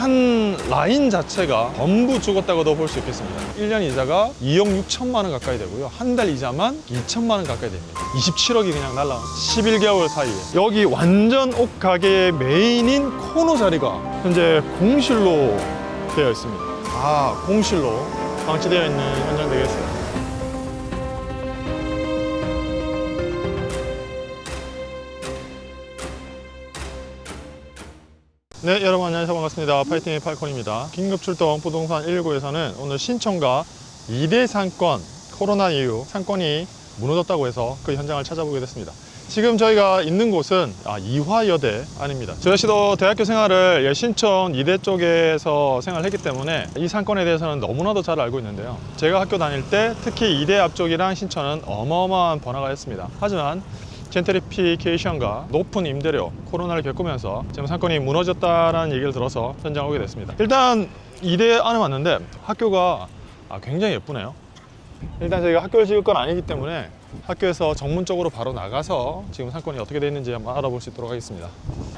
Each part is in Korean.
한 라인 자체가 전부 죽었다고도 볼 수 있겠습니다. 1년 이자가 2억 6천만 원 가까이 되고요. 한 달 이자만 2천만 원 가까이 됩니다. 27억이 그냥 날라 11개월 사이에 여기 완전 옷 가게의 메인인 코너 자리가 현재 공실로 되어 있습니다. 아, 공실로 방치되어 있는 현장 되겠어요. 네, 여러분 안녕하세요. 반갑습니다. 파이팅의 팔콘입니다. 긴급 출동 부동산 119에서는 오늘 신촌과 2대 상권 코로나 이후 상권이 무너졌다고 해서 그 현장을 찾아보게 됐습니다. 지금 저희가 있는 곳은 아, 이화여대 아닙니다. 저 역시도 대학교 생활을 예, 신촌 2대 쪽에서 생활했기 때문에 이 상권에 대해서는 너무나도 잘 알고 있는데요. 제가 학교 다닐 때 특히 2대 앞쪽이랑 신촌은 어마어마한 번화가 였습니다. 하지만 젠트리피케이션과 높은 임대료, 코로나를 겪으면서 지금 상권이 무너졌다라는 얘기를 들어서 현장 오게 됐습니다. 일단 2대 안에 왔는데 학교가 아, 굉장히 예쁘네요. 일단 저희가 학교를 지을 건 아니기 때문에 학교에서 정문 쪽으로 바로 나가서 지금 상권이 어떻게 되어 있는지 한번 알아볼 수 있도록 하겠습니다.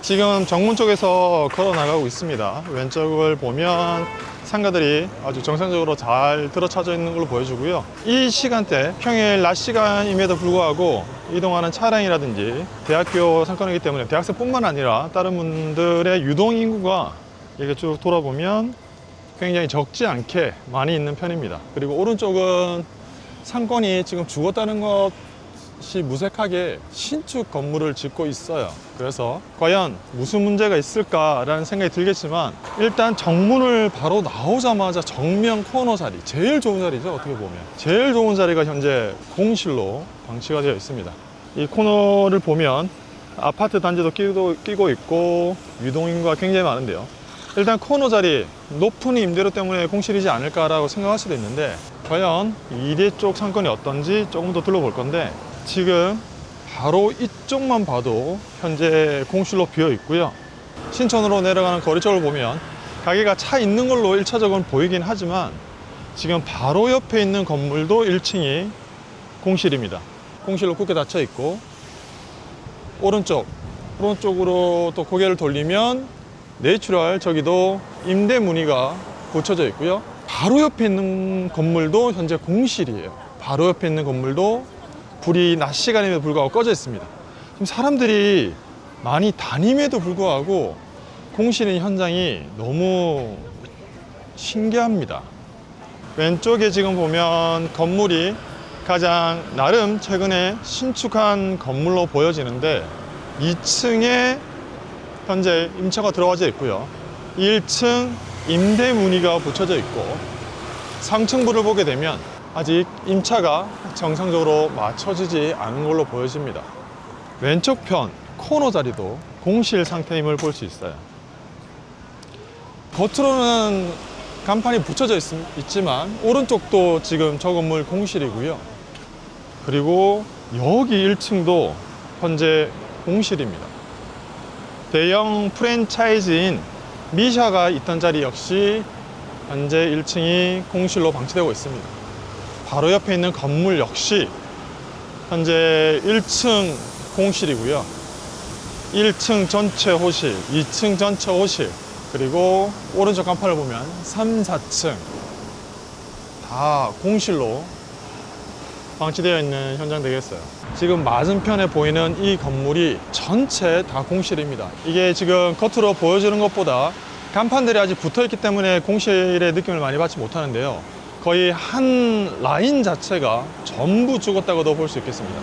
지금 정문 쪽에서 걸어 나가고 있습니다. 왼쪽을 보면 상가들이 아주 정상적으로 잘 들어차져 있는 걸로 보여주고요. 이 시간대 평일 낮 시간임에도 불구하고 이동하는 차량이라든지 대학교 상권이기 때문에 대학생뿐만 아니라 다른 분들의 유동 인구가 이렇게 쭉 돌아보면 굉장히 적지 않게 많이 있는 편입니다. 그리고 오른쪽은 상권이 지금 죽었다는 것이 무색하게 신축 건물을 짓고 있어요. 그래서 과연 무슨 문제가 있을까라는 생각이 들겠지만 일단 정문을 바로 나오자마자 정면 코너 자리, 제일 좋은 자리죠. 어떻게 보면. 제일 좋은 자리가 현재 공실로 방치가 되어 있습니다. 이 코너를 보면 아파트 단지도 끼고, 끼고 있고 유동인구가 굉장히 많은데요. 일단 코너 자리 높은 임대료 때문에 공실이지 않을까라고 생각할 수도 있는데 과연 이대 쪽 상권이 어떤지 조금 더 둘러볼 건데 지금 바로 이쪽만 봐도 현재 공실로 비어 있고요. 신촌으로 내려가는 거리 쪽을 보면 가게가 차 있는 걸로 1차적으로 보이긴 하지만 지금 바로 옆에 있는 건물도 1층이 공실입니다. 공실로 굳게 닫혀 있고 오른쪽 오른쪽으로 또 고개를 돌리면 내추럴 저기도 임대 문의가 붙여져 있고요. 바로 옆에 있는 건물도 현재 공실이에요. 바로 옆에 있는 건물도 불이 낮 시간임에도 불구하고 꺼져 있습니다. 지금 사람들이 많이 다님에도 불구하고 공실인 현장이 너무 신기합니다. 왼쪽에 지금 보면 건물이 가장 나름 최근에 신축한 건물로 보여지는데 2층에 현재 임차가 들어와져 있고요. 1층 임대 문의가 붙여져 있고 3층부를 보게 되면 아직 임차가 정상적으로 맞춰지지 않은 걸로 보여집니다. 왼쪽 편 코너 자리도 공실 상태임을 볼 수 있어요. 겉으로는 간판이 붙여져 있, 있지만 오른쪽도 지금 저 건물 공실이고요. 그리고 여기 1층도 현재 공실입니다. 대형 프랜차이즈인 미샤가 있던 자리 역시 현재 1층이 공실로 방치되고 있습니다. 바로 옆에 있는 건물 역시 현재 1층 공실이고요. 1층 전체 호실, 2층 전체 호실, 그리고 오른쪽 간판을 보면 3, 4층 다 공실로 방치되어 있는 현장 되겠어요. 지금 맞은편에 보이는 이 건물이 전체 다 공실입니다. 이게 지금 겉으로 보여지는 것보다 간판들이 아직 붙어 있기 때문에 공실의 느낌을 많이 받지 못하는데요. 거의 한 라인 자체가 전부 죽었다고도 볼 수 있겠습니다.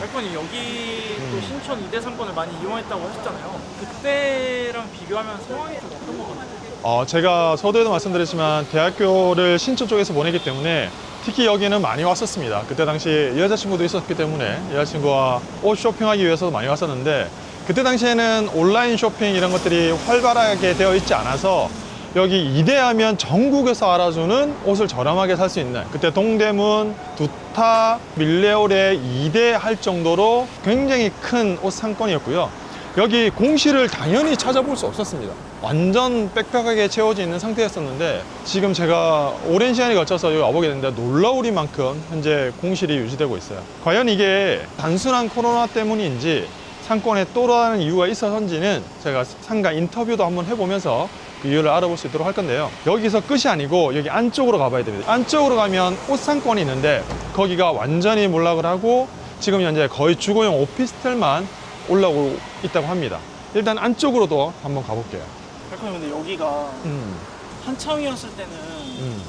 발권이 여기 또 음. 신촌 이대 상권을 많이 이용했다고 하셨잖아요. 그때랑 비교하면 상황이 좀 어떤 것 같아요? 어, 제가 서두에도 말씀드렸지만 대학교를 신촌 쪽에서 보내기 때문에 특히 여기는 많이 왔었습니다. 그때 당시 여자친구도 있었기 때문에 여자친구와 옷 쇼핑하기 위해서 많이 왔었는데 그때 당시에는 온라인 쇼핑 이런 것들이 활발하게 되어 있지 않아서 여기 이대하면 전국에서 알아주는 옷을 저렴하게 살 수 있는 그때 동대문, 두타, 밀레올에 이대할 정도로 굉장히 큰 옷 상권이었고요. 여기 공실을 당연히 찾아볼 수 없었습니다. 완전 빽빽하게 채워져 있는 상태였었는데 지금 제가 오랜 시간이 걸쳐서 여기 와보게 됐는데 놀라우리만큼 현재 공실이 유지되고 있어요. 과연 이게 단순한 코로나 때문인지 상권에 또 다른 이유가 있어서인지는 제가 상가 인터뷰도 한번 해보면서 그 이유를 알아볼 수 있도록 할 건데요. 여기서 끝이 아니고 여기 안쪽으로 가봐야 됩니다. 안쪽으로 가면 옷 상권이 있는데 거기가 완전히 몰락을 하고 지금 현재 거의 주거용 오피스텔만 올라오고 있다고 합니다. 일단 안쪽으로도 한번 가볼게요. 발코니 근데 여기가 음, 한창이었을 때는 음.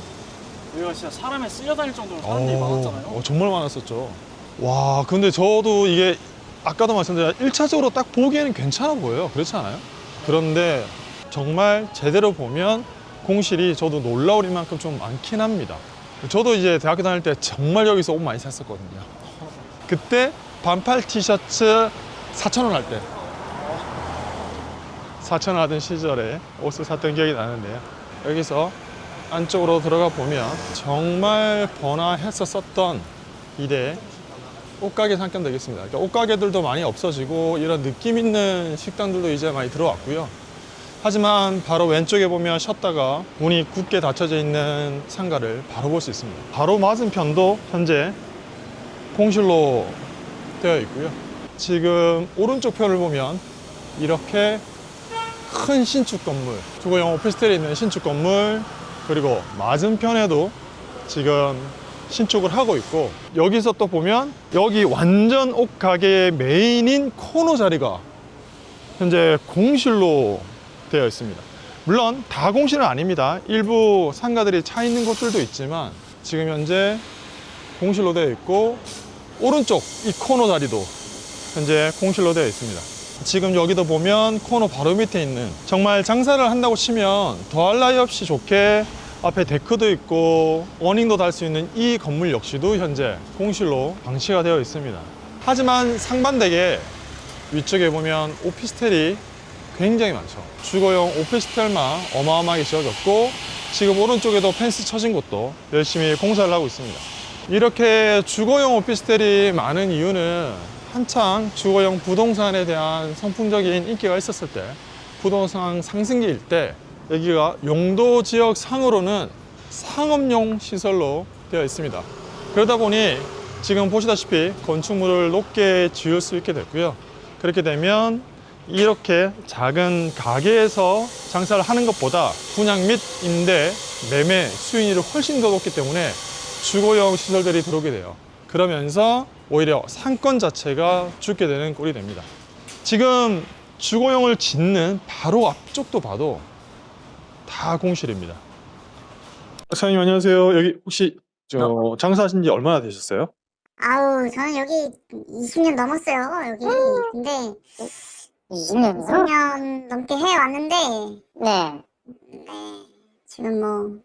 여기가 진짜 사람에 쓸려다닐 정도로 사람들이 어, 많았잖아요. 어, 정말 많았었죠. 와, 근데 저도 이게 아까도 말씀드렸지만 1차적으로 딱 보기에는 괜찮아 보여요. 그렇지 않아요? 그런데 정말 제대로 보면 공실이 저도 놀라울 만큼 좀 많긴 합니다. 저도 이제 대학교 다닐 때 정말 여기서 옷 많이 샀었거든요. 그때 반팔 티셔츠 4,000원 할 때. 4,000원 하던 시절에 옷을 샀던 기억이 나는데요. 여기서 안쪽으로 들어가 보면 정말 번화했었었던 이대 옷가게 상권 되겠습니다. 그러니까 옷가게들도 많이 없어지고 이런 느낌 있는 식당들도 이제 많이 들어왔고요. 하지만 바로 왼쪽에 보면 셔터가 문이 굳게 닫혀져 있는 상가를 바로 볼 수 있습니다. 바로 맞은편도 현재 공실로 되어 있고요. 지금 오른쪽 편을 보면 이렇게 큰 신축 건물, 주거용 오피스텔에 있는 신축 건물, 그리고 맞은편에도 지금 신축을 하고 있고 여기서 또 보면 여기 완전 옷 가게의 메인인 코너 자리가 현재 공실로 되어 있습니다. 물론 다 공실은 아닙니다. 일부 상가들이 차 있는 곳들도 있지만 지금 현재 공실로 되어 있고 오른쪽 이 코너 자리도 현재 공실로 되어 있습니다. 지금 여기도 보면 코너 바로 밑에 있는 정말 장사를 한다고 치면 더할 나위 없이 좋게 앞에 데크도 있고 어닝도 달 수 있는 이 건물 역시도 현재 공실로 방치가 되어 있습니다. 하지만 상반되게 위쪽에 보면 오피스텔이 굉장히 많죠. 주거용 오피스텔만 어마어마하게 지어졌고 지금 오른쪽에도 펜스 쳐진 곳도 열심히 공사를 하고 있습니다. 이렇게 주거용 오피스텔이 많은 이유는 한창 주거용 부동산에 대한 선풍적인 인기가 있었을 때 부동산 상승기일 때 여기가 용도 지역 상으로는 상업용 시설로 되어 있습니다. 그러다 보니 지금 보시다시피 건축물을 높게 지을 수 있게 됐고요. 그렇게 되면 이렇게 작은 가게에서 장사를 하는 것보다 분양 및 임대, 매매 수익률이 훨씬 더 높기 때문에 주거용 시설들이 들어오게 돼요. 그러면서 오히려 상권 자체가 죽게 되는 꼴이 됩니다. 지금 주거용을 짓는 바로 앞쪽도 봐도 다 공실입니다. 사장님 안녕하세요. 여기 혹시 저 장사하신 지 얼마나 되셨어요? 아우, 저는 여기 20년 넘었어요, 여기. 근데 20년이요? 20년 넘게 해왔는데, 네. 네, 지금 뭐,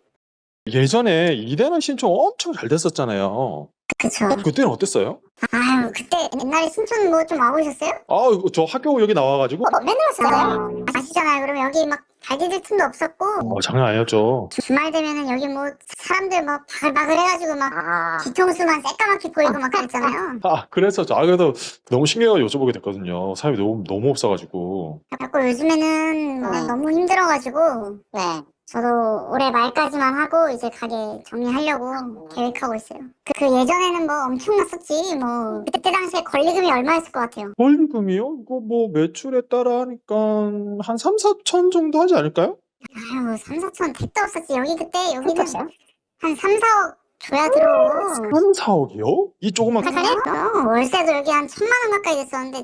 예전에 이대는 신청 엄청 잘 됐었잖아요. 그쵸. 그때는 어땠어요? 아유, 그때 옛날에 신촌 뭐 좀 와보셨어요? 아, 저 학교 여기 나와가지고 어, 맨날 왔었어요. 아시잖아요. 그러면 여기 막 발디딜 틈도 없었고, 어, 장난 아니었죠. 주말 되면은 여기 뭐 사람들 막 바글바글 해가지고 막 아, 뒤통수만 새까맣게 보이고 막 그랬잖아요. 아, 그랬었죠. 아, 그래도 너무 신기해서 여쭤보게 됐거든요. 사람이 너무 너무 없어가지고. 그래갖고 요즘에는 뭐 네. 너무 힘들어가지고, 네. 저도 올해 말까지만 하고 이제 가게 정리하려고 계획하고 있어요. 그, 그 예전에는 뭐 엄청났었지. 뭐 그때 당시에 권리금이 얼마였을 것 같아요. 권리금이요? 이거 뭐 매출에 따라 하니까 한 3, 4천 정도 하지 않을까요? 아유 3, 4천 택도 없었지. 여기 그때 여기는 그렇죠. 한 3, 4억 줘야 들어오고. 3, 4억이요? 이 조그만 어, 월세도 여기 한 천만 원 가까이 됐었는데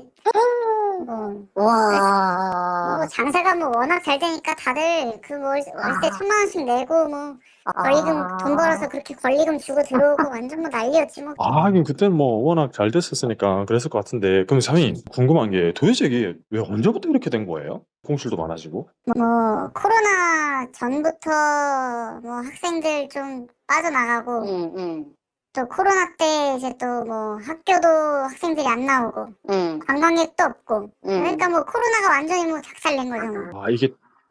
뭐, 와. 뭐 장사가 뭐 워낙 잘 되니까 다들 그 월, 월세 아. 천만 원씩 내고 뭐 권리금 돈 벌어서 그렇게 권리금 주고 들어오고 완전 뭐 난리였지 뭐. 아, 하긴 그때는 뭐 워낙 잘 됐었으니까 그랬을 것 같은데. 그럼 사장님, 궁금한 게 도대체 이게 왜 언제부터 이렇게 된 거예요? 공실도 많아지고. 뭐 코로나 전부터 뭐 학생들 좀 빠져나가고 응, 응, 또 코로나 때 이제 또 뭐 학교도 학생들이 안 나오고 응, 관광객도 없고 응. 그러니까 뭐 코로나가 완전히 뭐 작살낸 거죠 뭐. 아, 이게,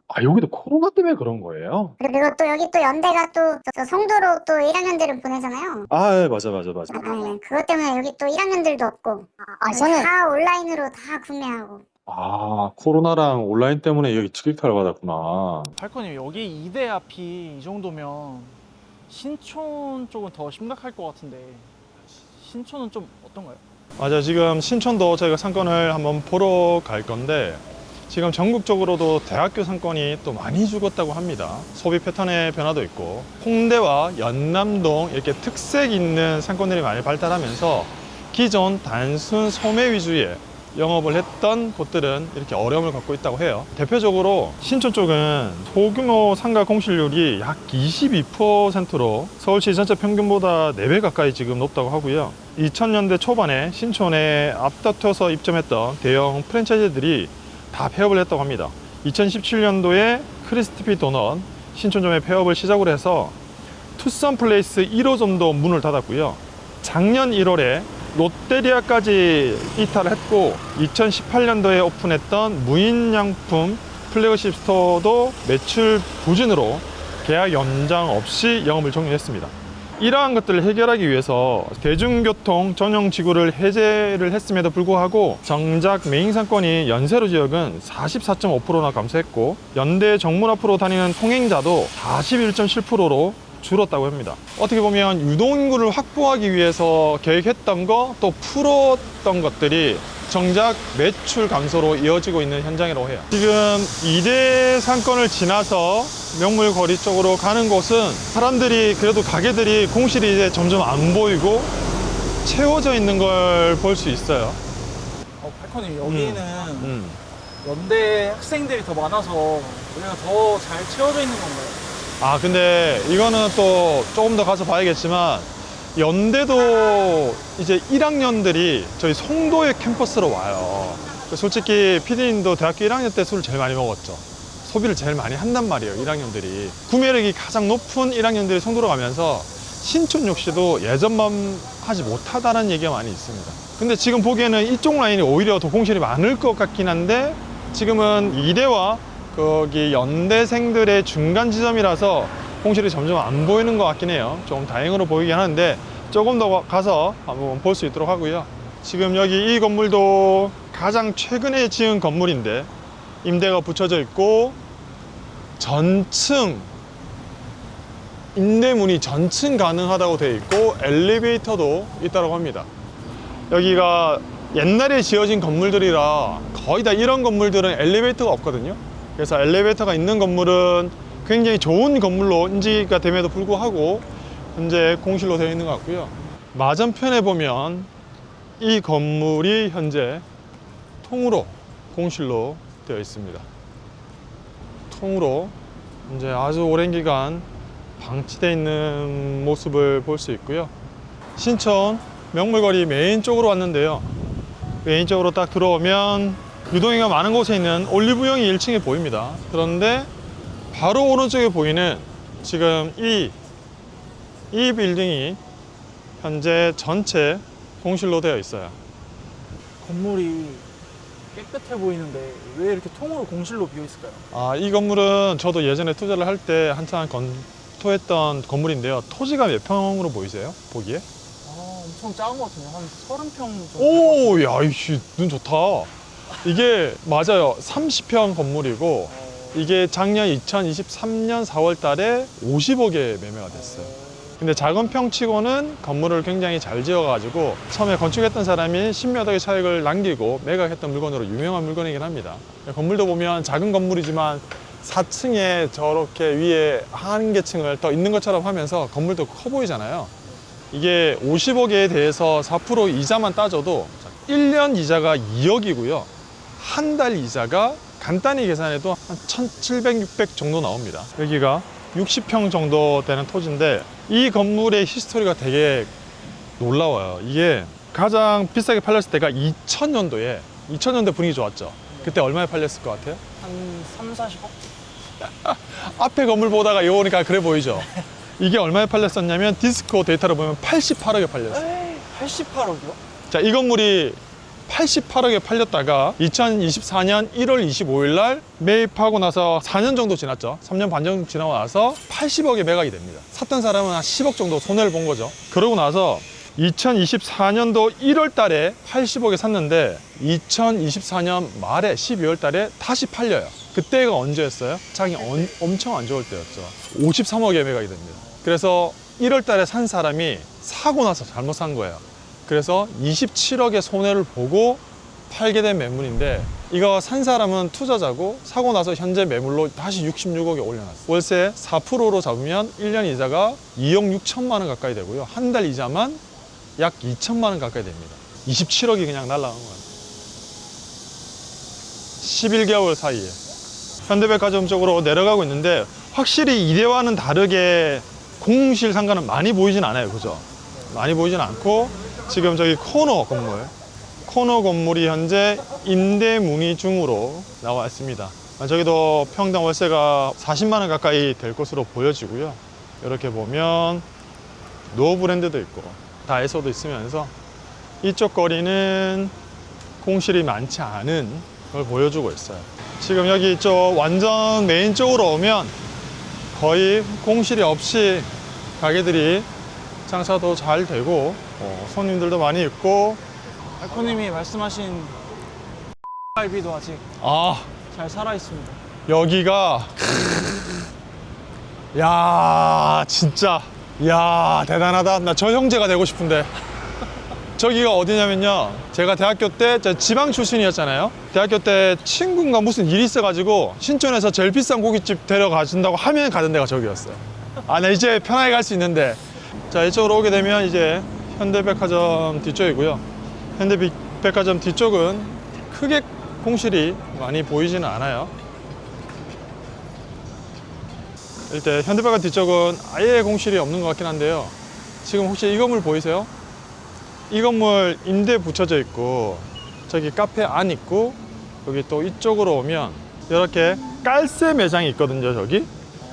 아, 여기도 코로나 때문에 그런 거예요? 그리고 또 여기 또 연대가 또저 송도로 또 1학년들을 보내잖아요 아, 예, 맞아, 맞아, 맞아. 아, 네. 그것 때문에 여기 또 1학년들도 없고 아, 저는, 다 온라인으로 다 구매하고 아, 코로나랑 온라인 때문에 여기 직격타를 받았구나. 발코니 여기 2대 앞이 이 정도면 신촌 쪽은 더 심각할 것 같은데 신촌은 좀 어떤가요? 맞아 지금 신촌도 저희가 상권을 한번 보러 갈 건데 지금 전국적으로도 대학교 상권이 또 많이 죽었다고 합니다. 소비 패턴의 변화도 있고 홍대와 연남동 이렇게 특색 있는 상권들이 많이 발달하면서 기존 단순 소매 위주의 영업을 했던 곳들은 이렇게 어려움을 겪고 있다고 해요. 대표적으로 신촌 쪽은 소규모 상가 공실률이 약 22%로 서울시 전체 평균보다 4배 가까이 지금 높다고 하고요. 2000년대 초반에 신촌에 앞다퉈서 입점했던 대형 프랜차이즈들이 다 폐업을 했다고 합니다. 2017년도에 크리스티피 도넛 신촌점의 폐업을 시작으로 해서 투썸 플레이스 1호점도 문을 닫았고요. 작년 1월에 롯데리아까지 이탈을 했고 2018년도에 오픈했던 무인양품 플래그십 스토어도 매출 부진으로 계약 연장 없이 영업을 종료했습니다. 이러한 것들을 해결하기 위해서 대중교통 전용 지구를 해제를 했음에도 불구하고 정작 메인 상권이 연세로 지역은 44.5%나 감소했고 연대 정문 앞으로 다니는 통행자도 41.7%로 줄었다고 합니다. 어떻게 보면 유동인구를 확보하기 위해서 계획했던 거 또 풀었던 것들이 정작 매출 감소로 이어지고 있는 현장이라고 해요. 지금 이대 상권을 지나서 명물거리 쪽으로 가는 곳은 사람들이 그래도 가게들이 공실이 이제 점점 안 보이고 채워져 있는 걸 볼 수 있어요. 어, 팔콘이 여기는 음. 연대 학생들이 더 많아서 우리가 더 잘 채워져 있는 건가요? 아 근데 이거는 또 조금 더 가서 봐야겠지만 연대도 이제 1학년들이 저희 송도의 캠퍼스로 와요. 솔직히 피디님도 대학교 1학년 때 술을 제일 많이 먹었죠. 소비를 제일 많이 한단 말이에요, 1학년들이. 구매력이 가장 높은 1학년들이 송도로 가면서 신촌 역시도 예전만 하지 못하다는 얘기가 많이 있습니다. 근데 지금 보기에는 이쪽 라인이 오히려 더 공실이 많을 것 같긴 한데 지금은 이대와 거기 연대생들의 중간 지점이라서 공실이 점점 안 보이는 것 같긴 해요. 조금 다행으로 보이긴 하는데 조금 더 가서 한번 볼 수 있도록 하고요. 지금 여기 이 건물도 가장 최근에 지은 건물인데 임대가 붙여져 있고 전층 임대문이 전층 가능하다고 되어 있고 엘리베이터도 있다고 합니다. 여기가 옛날에 지어진 건물들이라 거의 다 이런 건물들은 엘리베이터가 없거든요. 그래서 엘리베이터가 있는 건물은 굉장히 좋은 건물로 인지가 됨에도 불구하고 현재 공실로 되어 있는 것 같고요. 맞은편에 보면 이 건물이 현재 통으로 공실로 되어 있습니다. 통으로 이제 아주 오랜 기간 방치되어 있는 모습을 볼 수 있고요. 신촌 명물거리 메인 쪽으로 왔는데요. 메인 쪽으로 딱 들어오면 유동인가 많은 곳에 있는 올리브영이 1층에 보입니다. 그런데 바로 오른쪽에 보이는 지금 이, 이 빌딩이 현재 전체 공실로 되어 있어요. 건물이 깨끗해 보이는데 왜 이렇게 통으로 공실로 비어 있을까요? 아, 이 건물은 저도 예전에 투자를 할 때 한창 검토했던 건물인데요. 토지가 몇 평으로 보이세요? 보기에? 아, 엄청 작은 것 같은데 한 30평 정도. 오, 야, 이씨, 눈 좋다. 이게 맞아요. 30평 건물이고, 어, 이게 작년 2023년 4월 달에 50억에 매매가 됐어요. 근데 작은 평치고는 건물을 굉장히 잘 지어가지고 처음에 건축했던 사람이 십몇 억의 차익을 남기고 매각했던 물건으로 유명한 물건이긴 합니다. 건물도 보면 작은 건물이지만 4층에 저렇게 위에 한 개 층을 더 있는 것처럼 하면서 건물도 커 보이잖아요. 이게 50억에 대해서 4% 이자만 따져도 1년 이자가 2억이고요. 한 달 이자가 간단히 계산해도 한 1,700, 600 정도 나옵니다. 여기가 60평 정도 되는 토지인데 이 건물의 히스토리가 되게 놀라워요. 이게 가장 비싸게 팔렸을 때가 2000년도에 2000년대 분위기 좋았죠. 그때 얼마에 팔렸을 것 같아요? 한 3, 40억? 앞에 건물 보다가 이거 보니까 그래 보이죠? 이게 얼마에 팔렸었냐면 디스코 데이터를 보면 88억에 팔렸어요. 88억이요? 자, 이 건물이 88억에 팔렸다가 2024년 1월 25일 날 매입하고 나서 4년 정도 지났죠. 3년 반 정도 지나고 나서 80억에 매각이 됩니다. 샀던 사람은 한 10억 정도 손해를 본 거죠. 그러고 나서 2024년도 1월 달에 80억에 샀는데 2024년 말에 12월 달에 다시 팔려요. 그때가 언제였어요? 장이 엄- 엄청 안 좋을 때였죠. 53억에 매각이 됩니다. 그래서 1월 달에 산 사람이 사고 나서 잘못 산 거예요. 그래서 27억의 손해를 보고 팔게 된 매물인데 이거 산 사람은 투자자고 사고 나서 현재 매물로 다시 66억에 올려놨어요. 월세 4%로 잡으면 1년 이자가 2억 6천만 원 가까이 되고요. 한 달 이자만 약 2천만 원 가까이 됩니다. 27억이 그냥 날라간 거예요. 11개월 사이에. 현대백화점 쪽으로 내려가고 있는데 확실히 이대와는 다르게 공실 상가는 많이 보이진 않아요. 그죠? 많이 보이진 않고 지금 저기 코너 건물 코너 건물이 현재 임대 문의 중으로 나와 있습니다. 아, 저기도 평당 월세가 40만 원 가까이 될 것으로 보여지고요. 이렇게 보면 노 브랜드도 있고 다이소도 있으면서 이쪽 거리는 공실이 많지 않은 걸 보여주고 있어요. 지금 여기 이쪽 완전 메인 쪽으로 오면 거의 공실이 없이 가게들이 장사도 잘 되고 어, 손님들도 많이 있고. 알코님이 말씀하신 갈비도 아직 아. 잘 살아 있습니다. 여기가. 야 진짜. 야 대단하다. 나 저 형제가 되고 싶은데. 저기가 어디냐면요. 제가 대학교 때저 지방 출신이었잖아요. 대학교 때 친구가 무슨 일이 있어가지고 신촌에서 제일 비싼 고깃집 데려가 준다고 하면 가던 데가 저기였어요. 아 나 이제 편하게 갈 수 있는데. 자 이쪽으로 오게 되면 이제 현대백화점 뒤쪽이고요 현대백화점 뒤쪽은 크게 공실이 많이 보이지는 않아요 일단 현대백화 뒤쪽은 아예 공실이 없는 것 같긴 한데요. 지금 혹시 이 건물 보이세요? 이 건물 임대 붙여져 있고 저기 카페 안 있고 여기 또 이쪽으로 오면 이렇게 깔새 매장이 있거든요. 저기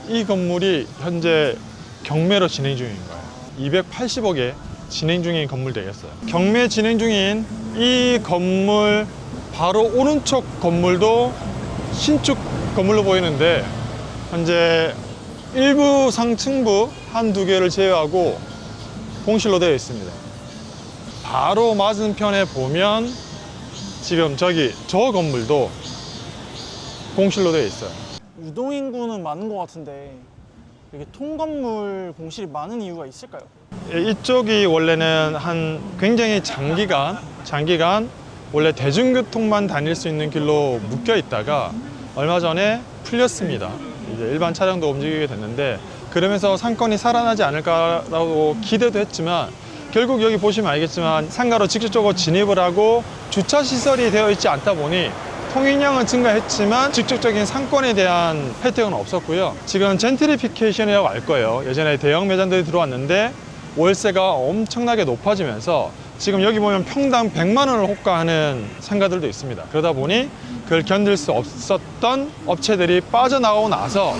이 건물이 현재 경매로 진행 중인 거예요. 280억에 진행 중인 건물 되겠어요. 경매 진행 중인 이 건물 바로 오른쪽 건물도 신축 건물로 보이는데 현재 일부 상층부 한 두 개를 제외하고 공실로 되어 있습니다. 바로 맞은편에 보면 지금 저기 저 건물도 공실로 되어 있어요. 유동 인구는 많은 것 같은데 이게 통건물 공실이 많은 이유가 있을까요? 예, 이쪽이 원래는 한 굉장히 장기간 장기간 원래 대중교통만 다닐 수 있는 길로 묶여 있다가 얼마 전에 풀렸습니다. 이제 일반 차량도 움직이게 됐는데 그러면서 상권이 살아나지 않을까라고 기대도 했지만 결국 여기 보시면 알겠지만 상가로 직접적으로 진입을 하고 주차 시설이 되어 있지 않다 보니 통행량은 증가했지만 직접적인 상권에 대한 혜택은 없었고요. 지금 젠트리피케이션이라고 할 거예요. 예전에 대형 매장들이 들어왔는데 월세가 엄청나게 높아지면서 지금 여기 보면 평당 100만 원을 호가하는 상가들도 있습니다. 그러다 보니 그걸 견딜 수 없었던 업체들이 빠져나가고 나서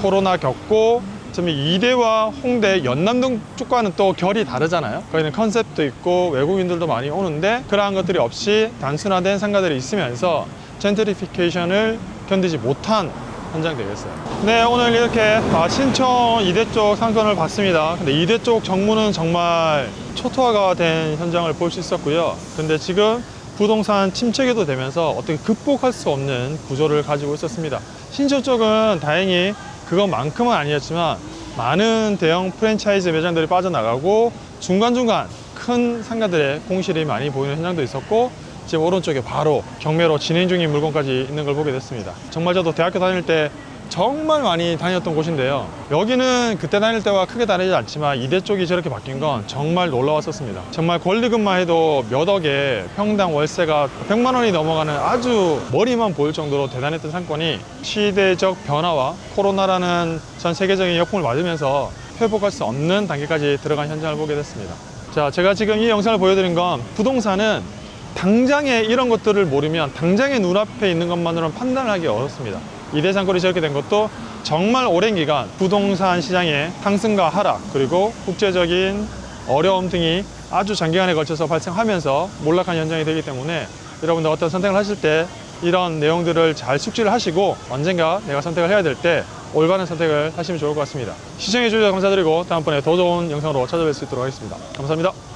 코로나 겪고 좀 이대와 홍대, 연남동 쪽과는 또 결이 다르잖아요. 거기는 컨셉도 있고 외국인들도 많이 오는데 그러한 것들이 없이 단순화된 상가들이 있으면서 젠트리피케이션을 견디지 못한 현장 되겠어요. 네, 오늘 이렇게 아, 신촌 이대 쪽 상권을 봤습니다. 근데 이대 쪽 정문은 정말 초토화가 된 현장을 볼 수 있었고요. 근데 지금 부동산 침체기도 되면서 어떻게 극복할 수 없는 구조를 가지고 있었습니다. 신촌 쪽은 다행히 그것만큼은 아니었지만 많은 대형 프랜차이즈 매장들이 빠져나가고 중간중간 큰 상가들의 공실이 많이 보이는 현장도 있었고 지금 오른쪽에 바로 경매로 진행 중인 물건까지 있는 걸 보게 됐습니다. 정말 저도 대학교 다닐 때 정말 많이 다녔던 곳인데요. 여기는 그때 다닐 때와 크게 다르지 않지만 이대 쪽이 저렇게 바뀐 건 정말 놀라웠었습니다. 정말 권리금만 해도 몇 억에 평당 월세가 100만 원이 넘어가는 아주 머리만 보일 정도로 대단했던 상권이 시대적 변화와 코로나라는 전 세계적인 역풍을 맞으면서 회복할 수 없는 단계까지 들어간 현장을 보게 됐습니다. 자, 제가 지금 이 영상을 보여드린 건 부동산은 당장에 이런 것들을 모르면 당장에 눈앞에 있는 것만으로는 판단을 하기 어렵습니다. 이대상권이 저렇게 된 것도 정말 오랜 기간 부동산 시장의 상승과 하락 그리고 국제적인 어려움 등이 아주 장기간에 걸쳐서 발생하면서 몰락한 현장이 되기 때문에 여러분들 어떤 선택을 하실 때 이런 내용들을 잘 숙지를 하시고 언젠가 내가 선택을 해야 될 때 올바른 선택을 하시면 좋을 것 같습니다. 시청해 주셔서 감사드리고 다음번에 더 좋은 영상으로 찾아뵐 수 있도록 하겠습니다. 감사합니다.